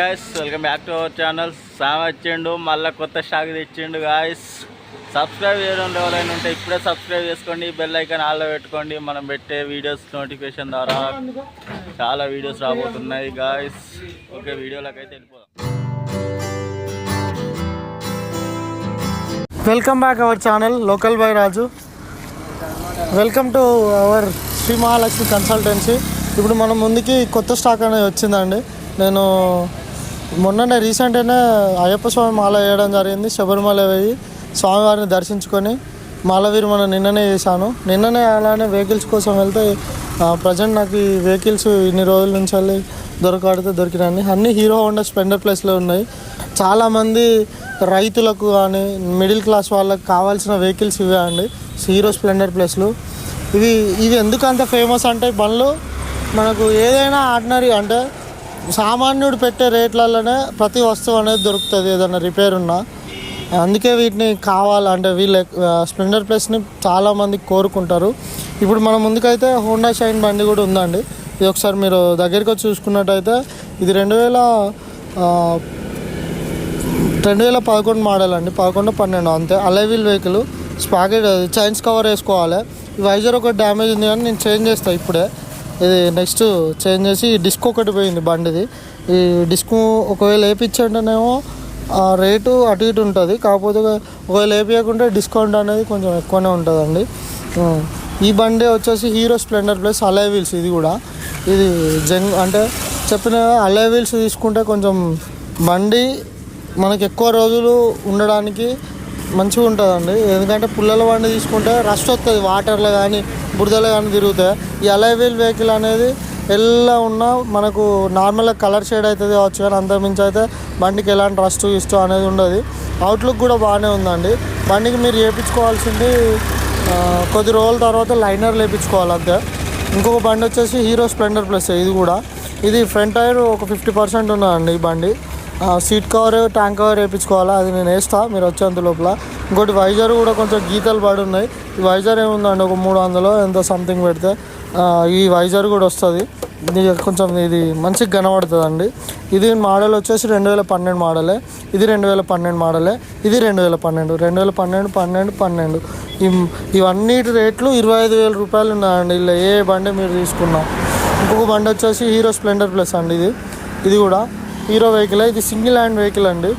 Guys welcome back to our channel Sam వచ్చిండు మళ్ళీ కొత్త స్టాక్ తెచ్చిండు గాయస్ సబ్స్క్రైబ్ చేయడం ఎవరైనా ఉంటే ఇప్పుడే సబ్స్క్రైబ్ చేసుకోండి. బెల్ ఐకాన్ ఆల్లో పెట్టుకోండి. మనం పెట్టే వీడియోస్ నోటిఫికేషన్ ద్వారా చాలా వీడియోస్ రాబోతున్నాయి గాయస్ ఓకే వీడియోలోకి అయితే వెళ్ళిపోదాం. Welcome back our channel local by Raju welcome to our Shri Mahalakshmi consultancy ఇప్పుడు మనం ముందుకి కొత్త స్టాక్ అనేది వచ్చిందండి. నేను మొన్ననే రీసెంట్గానే అయ్యప్ప స్వామి మాల వేయడం జరిగింది. శబరిమల వేయి స్వామివారిని దర్శించుకొని మాల విరమణ నిన్ననే చేశాను. నిన్ననే అలానే వెహికల్స్ కోసం వెళ్తే ప్రజెంట్ నాకు ఈ వెహికల్స్ ఇన్ని రోజుల నుంచి వెళ్ళి దొరకాడితే దొరికినాయి అన్ని హీరో హోండా స్ప్లెండర్ ప్లేస్లో ఉన్నాయి. చాలామంది రైతులకు కానీ మిడిల్ క్లాస్ వాళ్ళకి కావాల్సిన వెహికల్స్ ఇవే అండి. హీరో స్ప్లెండర్ ప్లస్లు. ఇవి ఇవి ఎందుకు అంత ఫేమస్ అంటే బండ్లు మనకు ఏదైనా ఆర్డినరీ అంటే సామాన్యుడు పెట్టే రేట్లలోనే ప్రతి వస్తువు అనేది దొరుకుతుంది ఏదైనా రిపేర్ ఉన్నా. అందుకే వీటిని కావాలి అంటే వీళ్ళ స్ప్లెండర్ ప్లస్ని చాలామంది కోరుకుంటారు. ఇప్పుడు మన ముందుకైతే హోండా షైన్ బండి కూడా ఉందండి. ఇది ఒకసారి మీరు దగ్గరికి వచ్చి చూసుకున్నట్టయితే ఇది రెండు వేల రెండు వేల పదకొండు మోడల్ అండి. పదకొండు పన్నెండు అంతే. Alloy wheel vehicle sprocket chains cover వేసుకోవాలి. వైజర్ ఒక డ్యామేజ్ ఉంది కానీ నేను చేంజ్ చేస్తాను ఇప్పుడే. ఇది నెక్స్ట్ చేంజ్ చేసి డిస్క్ ఒకటి పోయింది బండిది. ఈ డిస్క్ ఒకవేళ వేపించంటేనేమో ఆ రేటు అటు ఇటు ఉంటుంది. కాకపోతే ఒకవేళ వేపించకుంటే డిస్కౌంట్ అనేది కొంచెం ఎక్కువనే ఉంటుందండి. ఈ బండి వచ్చేసి Hero splendor plus alloy wheels ఇది కూడా. ఇది జన్ అంటే చెప్పిన అలై వీల్స్ తీసుకుంటే కొంచెం బండి మనకి ఎక్కువ రోజులు ఉండడానికి మంచిగా ఉంటుందండి. ఎందుకంటే పుల్లల బండి తీసుకుంటే రష్ వస్తుంది. వాటర్లో కానీ బురదలో కానీ తిరుగుతాయి. ఈ అలైవీల్ వెహికల్ అనేది ఎలా ఉన్నా మనకు నార్మల్గా కలర్ షేడ్ అవుతుంది కావచ్చు కానీ అంతకుమించి అయితే బండికి ఎలాంటి రస్ట్ ఇష్టం అనేది ఉండదు. అవుట్లుక్ కూడా బాగానే ఉందండి. బండికి మీరు వేయించుకోవాల్సింది కొద్ది రోజుల తర్వాత లైనర్ లేపించుకోవాలి అంతే. ఇంకొక బండి వచ్చేసి హీరో స్ప్లెండర్ ప్లస్ ఇది కూడా. ఇది ఫ్రంట్ టైర్ ఒక ఫిఫ్టీ పర్సెంట్ ఉన్నదండి ఈ బండి. సీట్ కవర్ ట్యాంక్ కవర్ వేయించుకోవాలా? అది నేను వేస్తా మీరు వచ్చేంత లోపల. ఇంకోటి వైజర్ కూడా కొంచెం గీతలు పడి ఉన్నాయి ఈ వైజర్ ఏముందండి? ఒక మూడు వందలు ఎంతో సంథింగ్ పెడితే ఈ వైజర్ కూడా వస్తుంది. కొంచెం ఇది మంచిగా కనబడుతుందండి. ఇది మోడల్ వచ్చేసి రెండు వేల పన్నెండు మోడలే. ఇది రెండు వేల పన్నెండు మోడలే. ఇది రెండు వేల పన్నెండు. రెండు వేల పన్నెండు పన్నెండు పన్నెండు. ఇవ్- ఇవన్నిటి రేట్లు ఇరవై ఐదు వేల రూపాయలు ఉన్నాయండి. ఇలా ఏ బండి మీరు తీసుకున్నా. ఇంకొక బండి వచ్చేసి హీరో స్ప్లెండర్ ప్లస్ అండి ఇది. ఇది కూడా. హీరో వెహికల్ ఇది సింగిల్ హ్యాండ్ వెహికల్ అండి.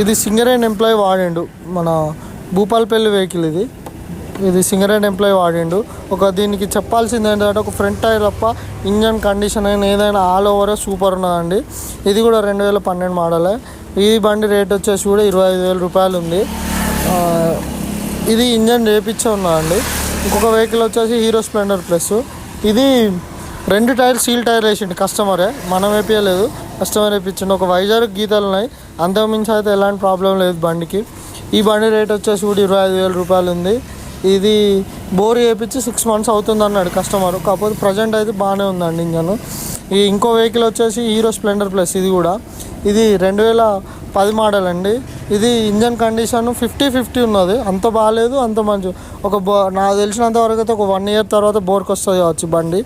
ఇది సింగర్ అండ్ ఎంప్లాయ్ వాడిండు. మన భూపాల్పల్లి వెహికల్ ఇది. ఇది సింగర్ అండ్ ఎంప్లాయ్ వాడిండు. ఒక దీనికి చెప్పాల్సింది ఏంటంటే ఒక ఫ్రంట్ టైర్ తప్ప ఇంజన్ కండిషన్ అయినా ఏదైనా ఆల్ ఓవర్ సూపర్ ఉన్నదండి. ఇది కూడా రెండు వేల పన్నెండు మోడలే. ఈ బండి రేట్ వచ్చేసి కూడా ఇరవై ఐదు వేల రూపాయలు ఉంది. ఇది ఇంజన్ రేపిచ్చే ఉన్నదండి. ఇంకొక వెహికల్ వచ్చేసి హీరో స్ప్లెండర్ ప్లస్. ఇది రెండు టైర్ సీల్ టైర్ వేసిండు కస్టమరే. మనం వేపించలేదు కస్టమర్ వేపించిండు ఒక వైజాగ్ గీతలు ఉన్నాయి. అంతకుమించి అయితే ఎలాంటి ప్రాబ్లం లేదు బండికి. ఈ బండి రేట్ వచ్చేసి కూడా ఇరవై ఐదు వేల రూపాయలు ఉంది. ఇది బోర్ వేయించి సిక్స్ మంత్స్ అవుతుంది అన్నాడు కస్టమర్ కాకపోతే ప్రజెంట్ అయితే బాగానే ఉందండి ఇంజన్. ఈ ఇంకో వెహికల్ వచ్చేసి హీరో స్ప్లెండర్ ప్లస్ ఇది కూడా. ఇది రెండు వేల పది మోడల్ అండి. ఇది ఇంజన్ కండిషన్ ఫిఫ్టీ ఫిఫ్టీ ఉన్నది. అంత బాగాలేదు అంత మంచి. ఒక బో నాకు తెలిసినంత వరకు అయితే ఒక వన్ ఇయర్ తర్వాత బోర్కి వస్తుంది కావచ్చు బండి.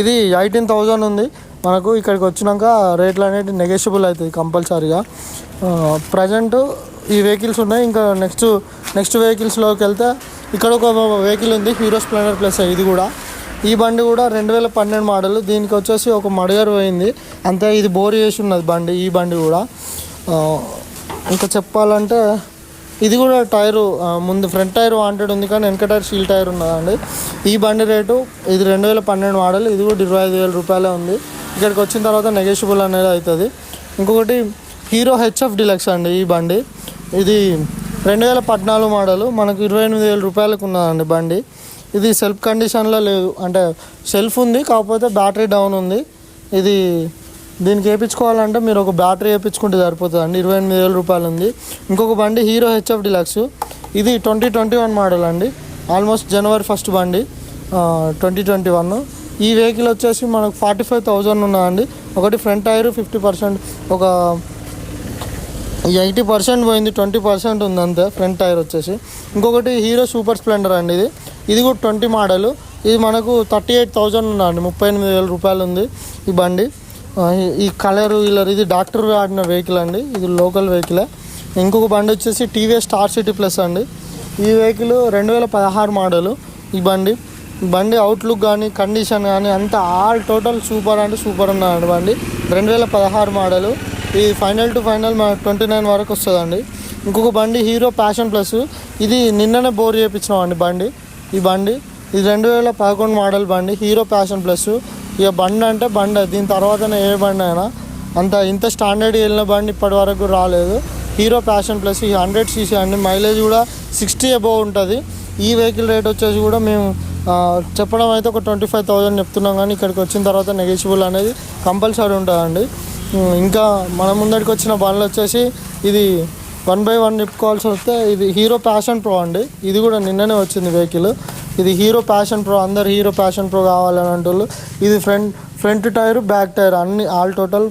ఇది ఎయిటీన్ థౌజండ్ ఉంది. మనకు ఇక్కడికి వచ్చినాక రేట్లు అనేవి నెగోషియబుల్ అవుతుంది కంపల్సరీగా. ప్రజెంట్ ఈ వెహికల్స్ ఉన్నాయి. ఇంకా నెక్స్ట్ నెక్స్ట్ వెహికల్స్లోకి వెళ్తే ఇక్కడ ఒక వెహికల్ ఉంది హీరో స్ప్లెండర్ ప్లస్ ఇది కూడా. ఈ బండి కూడా రెండు వేల పన్నెండు మోడల్ దీనికి వచ్చేసి ఒక మడిగర్ పోయింది. అంతే ఇది బోర్ చేసి ఉన్నది బండి ఈ బండి కూడా. ఇంకా చెప్పాలంటే ఇది కూడా టైరు ముందు ఫ్రంట్ టైర్ వాంటెడ్ ఉంది కానీ వెనక టైర్ షీల్ టైర్ ఉన్నదండి. ఈ బండి రేటు ఇది రెండు వేల పన్నెండు మోడల్ ఇది కూడా ఇరవై ఐదు వేల రూపాయలే ఉంది. ఇక్కడికి వచ్చిన తర్వాత నెగోషియబుల్ అనేది అవుతుంది ఇంకొకటి హీరో హెచ్ఎఫ్ డిలక్స్ అండి ఈ బండి. ఇది రెండు వేల పద్నాలుగు మోడల్ మనకు ఇరవై ఎనిమిది వేల రూపాయలకు ఉన్నదండి బండి. ఇది సెల్ఫ్ కండిషన్లో లేదు అంటే సెల్ఫ్ ఉంది కాకపోతే బ్యాటరీ డౌన్ ఉంది. ఇది దీనికి వేయించుకోవాలంటే మీరు ఒక బ్యాటరీ వేయించుకుంటే సరిపోతుంది అండి ఇరవై ఎనిమిది వేల రూపాయలు ఉంది. ఇంకొక బండి హీరో హెచ్ఎఫ్ డిలక్స్. ఇది ట్వంటీ ట్వంటీ వన్ మోడల్ అండి. ఆల్మోస్ట్ జనవరి ఫస్ట్ బండి ట్వంటీ ట్వంటీ వన్. ఈ వెహికల్ వచ్చేసి మనకు ఫార్టీ ఫైవ్ థౌజండ్ ఉన్నదండి. ఒకటి ఫ్రంట్ టైర్ ఫిఫ్టీ పర్సెంట్ ఒక ఎయిటీ పర్సెంట్ పోయింది ట్వంటీ పర్సెంట్ ఉంది అంతే ఫ్రంట్ టైర్ వచ్చేసి. ఇంకొకటి హీరో సూపర్ స్ప్లెండర్ అండి ఇది. ఇది కూడా ట్వంటీ మోడల్. ఇది మనకు థర్టీ ఎయిట్ థౌజండ్ ఉందండి ముప్పై ఎనిమిది వేల రూపాయలు ఉంది ఈ బండి. ఈ- కలర్ వీలర్ ఇది డాక్టర్ ఆడిన వెహికల్ అండి. ఇది లోకల్ వెహికలే. ఇంకొక బండి వచ్చేసి టీవీఎస్ స్టార్ సిటీ ప్లస్ అండి. ఈ వెహికల్ రెండు వేల పదహారు మోడలు. ఈ బండి బండి అవుట్లుక్ కానీ కండిషన్ కానీ అంతా ఆల్ టోటల్ సూపర్ అంటే సూపర్ ఉన్నదండి బండి. రెండు వేల పదహారు మోడలు. ఇది ఫైనల్ టు ఫైనల్ మా ట్వంటీ నైన్ వరకు వస్తుందండి. ఇంకొక బండి హీరో ప్యాషన్ ప్లస్ ఇది నిన్ననే బోర్ చేయించినామండి బండి. ఈ బండి ఇది రెండు వేల పదకొండు మోడల్ బండి హీరో ప్యాషన్ ప్లస్ ఇక బండి అంటే బండి. దీని తర్వాతనే ఏ బండి అయినా. అంత ఇంత స్టాండర్డ్ వెళ్ళిన బండి ఇప్పటి వరకు రాలేదు. హీరో ప్యాషన్ ప్లస్ ఈ హండ్రెడ్ సీసీ అండి. మైలేజ్ కూడా సిక్స్టీ అబోవ్ ఉంటుంది. ఈ వెహికల్ రేట్ వచ్చేసి కూడా మేము చెప్పడం అయితే ఒక ట్వంటీ ఫైవ్ థౌజండ్ చెప్తున్నాం కానీ ఇక్కడికి వచ్చిన తర్వాత నెగిషియబుల్ అనేది కంపల్సరీ ఉంటుందండి. ఇంకా మన ముందడికి వచ్చిన బండ్లు వచ్చేసి ఇది వన్ బై వన్ చెప్పుకోవాల్సి వస్తే ఇది హీరో ప్యాషన్ ప్రో అండి. ఇది కూడా నిన్ననే వచ్చింది వెహికల్. ఇది హీరో ప్యాషన్ ప్రో అందరు హీరో ప్యాషన్ ప్రో కావాలని అంటున్నారు ఇది front front tyre back tyre అన్ని ఆల్ టోటల్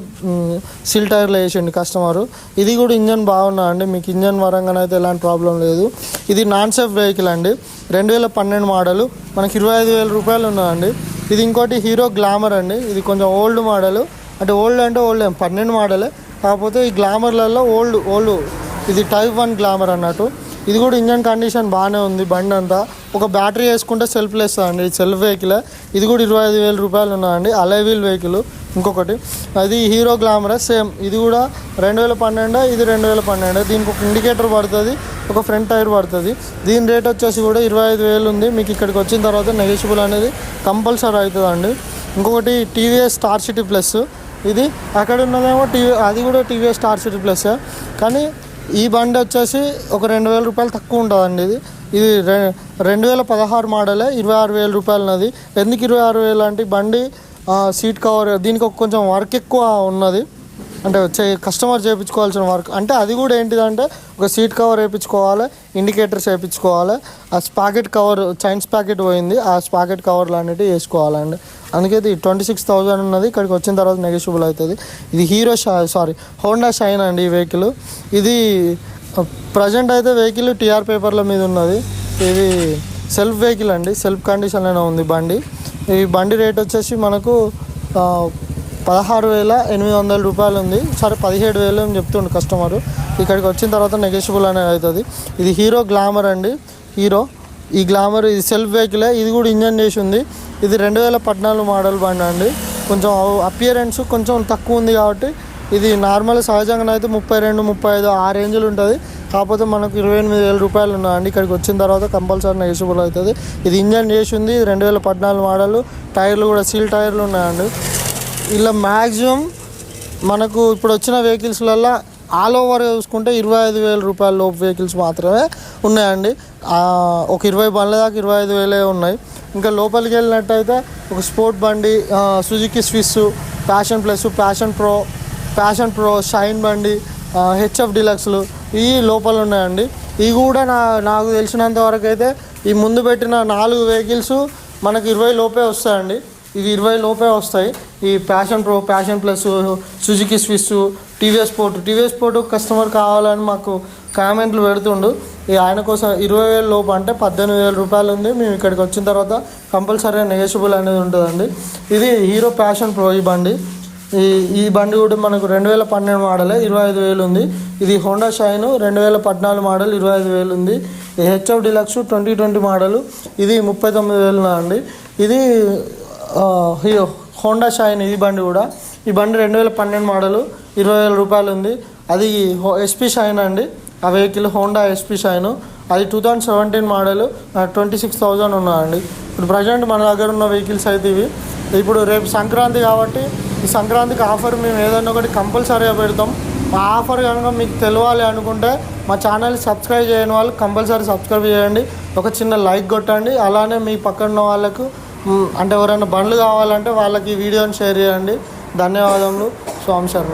సిల్ టైర్లు వేసిండు కస్టమర్. ఇది కూడా ఇంజన్ బాగున్నా అండి మీకు ఇంజన్ వరంగా అయితే ఎలాంటి ప్రాబ్లం లేదు. ఇది నాన్ సేఫ్ వెహికల్ అండి రెండు వేల పన్నెండు మోడలు మనకి ఇరవై ఐదు వేల రూపాయలు ఉన్నదండి ఇది ఇంకోటి హీరో గ్లామర్ అండి ఇది కొంచెం ఓల్డ్ మోడల్. అంటే ఓల్డ్ అంటే ఓల్డ్ ఏం పన్నెండు మోడలే. కాకపోతే ఈ గ్లామర్లలో ఓల్డ్ ఓల్డ్ ఇది టైప్ వన్ గ్లామర్ అన్నట్టు. ఇది కూడా ఇంజన్ కండిషన్ బాగానే ఉంది బండి అంతా ఒక బ్యాటరీ వేసుకుంటే సెల్ఫ్ అండి ఇది సెల్ఫ్ వెహికల్. ఇది కూడా ఇరవై ఐదు వేల రూపాయలు ఉన్నాయండి అలైవీల్ వెహికల్ ఇంకొకటి. అది హీరో గ్లామరస్ సేమ్. ఇది కూడా రెండు వేల పన్నెండు ఇది రెండు వేల పన్నెండు. దీనికి ఒక ఇండికేటర్ పడుతుంది ఒక ఫ్రంట్ టైర్ పడుతుంది. దీని రేట్ వచ్చేసి కూడా ఇరవై ఐదు వేలు ఉంది. మీకు ఇక్కడికి వచ్చిన తర్వాత నెగోషియబుల్ అనేది కంపల్సరీ అవుతుందండి. ఇంకొకటి టీవీఎస్ స్టార్ సిటీ ప్లస్. ఇది అక్కడ ఉన్నదేమో టీవీ అది కూడా టీవీఎస్ స్టార్ సిటీ ప్లస్ కానీ ఈ బండి వచ్చేసి ఒక రెండు వేల రూపాయలు తక్కువ ఉంటుందండి ఇది. ఇది రె రెండు వేల పదహారు మోడలే ఇరవై ఆరు వేల రూపాయలు ఉన్నది ఎందుకు ఇరవై ఆరు వేలు అంటే బండి ఆ, సీట్ కవర్ దీనికి ఒక కొంచెం వర్క్ ఎక్కువ ఉన్నది. అంటే కస్టమర్ చేయించుకోవాల్సిన వర్క్. అంటే అది కూడా ఏంటిదంటే ఒక సీట్ కవర్ వేయించుకోవాలి ఇండికేటర్స్ వేయించుకోవాలి ఆ స్పాకెట్ కవర్ చైన్స్ ప్యాకెట్ పోయింది ఆ స్పాకెట్ కవర్లు అనేటివి వేసుకోవాలండి. అందుకే ఇది ట్వంటీ సిక్స్ థౌజండ్ ఉన్నది. ఇక్కడికి వచ్చిన తర్వాత నెగోషియబుల్ అవుతుంది. ఇది హీరో షా సారీ హోండా షైన్ అండి ఈ వెహికల్ ఇది ప్రజెంట్ అయితే వెహికల్ టీఆర్ పేపర్ల మీద ఉన్నది. ఇది సెల్ఫ్ వెహికల్ అండి. సెల్ఫ్ కండిషన్లోనే ఉంది బండి. ఈ బండి రేట్ వచ్చేసి మనకు పదహారు వేల ఎనిమిది వందల రూపాయలు ఉంది. సరే పదిహేడు వేలు అని చెప్తుండు కస్టమర్ ఇక్కడికి వచ్చిన తర్వాత నెగోషియబుల్ అనేది అవుతుంది. ఇది హీరో గ్లామర్ అండి. హీరో. ఈ గ్లామర్ ఇది సెల్ఫ్ వెహికలే ఇది కూడా ఇంజన్ చేసి ఉంది. ఇది రెండు వేల పద్నాలుగు మోడల్ బండి అండి. కొంచెం అపియరెన్స్ కొంచెం తక్కువ ఉంది కాబట్టి ఇది నార్మల్ సహజంగా అయితే ముప్పై రెండు ముప్పై ఐదు ఆ రేంజ్లు ఉంటుంది. కాకపోతే మనకు ఇరవై ఎనిమిది వేల రూపాయలు ఉన్నాయండి. ఇక్కడికి వచ్చిన తర్వాత కంపల్సరీ నెగిషిబుల్ అవుతుంది. ఇది ఇంజన్ చేసి ఉంది. రెండు వేల పద్నాలుగు మోడల్. టైర్లు కూడా సీల్ టైర్లు ఉన్నాయండి. ఇలా మ్యాక్సిమం మనకు ఇప్పుడు వచ్చిన వెహికల్స్లలో ఆల్ ఓవర్ చూసుకుంటే ఇరవై ఐదు వేల రూపాయల లోపు వెహికల్స్ మాత్రమే ఉన్నాయండి. ఒక ఇరవై బండ్ల దాకా ఇరవై ఐదు వేలే ఉన్నాయి. ఇంకా లోపలికి వెళ్ళినట్టయితే ఒక స్పోర్ట్ బండి Suzuki swish passion plus passion pro passion pro shine బండి హెచ్ఎఫ్ డిలక్స్లు ఇవి లోపల ఉన్నాయండి. ఇవి కూడా నా నాకు తెలిసినంత వరకు అయితే ఈ ముందు పెట్టిన నాలుగు వెహికల్స్ మనకి ఇరవై లోపే వస్తాయండి. ఇవి ఇరవై లోపే వస్తాయి. ఈ passion pro passion plus Suzuki swish TVS sport. TVS sport customer కావాలని మాకు కామెంట్లు పెడుతుండు. ఆయన కోసం ఇరవై వేల లోపు అంటే పద్దెనిమిది వేల రూపాయలు ఉంది. మేము ఇక్కడికి వచ్చిన తర్వాత కంపల్సరీగా నెగోషియబుల్ అనేది ఉంటుందండి. ఇది హీరో ప్యాషన్ ప్రో ఈ బండి. ఈ ఈ బండి కూడా మనకు రెండు వేల పన్నెండు మోడలే ఇరవై ఐదు వేలు ఉంది. ఇది హోండా షైన్ రెండు వేల పద్నాలుగు మోడల్ ఇరవై ఐదు వేలు ఉంది. HF deluxe twenty twenty model. ఇది ముప్పై తొమ్మిది వేలు అండి. ఇది హీరో హోండా షైన్ ఈ బండి కూడా. ఈ బండి రెండు వేల పన్నెండు మోడలు. ఇరవై వేల రూపాయలు ఉంది అది ఎస్పీ షైన్ అండి. ఆ వెహికల్ హోండా ఎస్పీ షైన్. అది two thousand seventeen model twenty six thousand ఉన్నదండి ఇప్పుడు ప్రజెంట్ మన దగ్గర ఉన్న వెహికల్స్ అయితే ఇవి. ఇప్పుడు రేపు సంక్రాంతి కాబట్టి ఈ సంక్రాంతికి ఆఫర్ మేము ఏదైనా ఒకటి కంపల్సరీగా పెడతాం. మా ఆఫర్ కనుక మీకు తెలియాలి అనుకుంటే మా ఛానల్ సబ్స్క్రైబ్ చేయని వాళ్ళు కంపల్సరీ సబ్స్క్రైబ్ చేయండి. ఒక చిన్న లైక్ కొట్టండి. అలానే మీ పక్కన ఉన్న వాళ్ళకు అంటే ఎవరైనా బండ్లు కావాలంటే వాళ్ళకి ఈ వీడియోని షేర్ చేయండి. ధన్యవాదములు. స్వామి శర్మ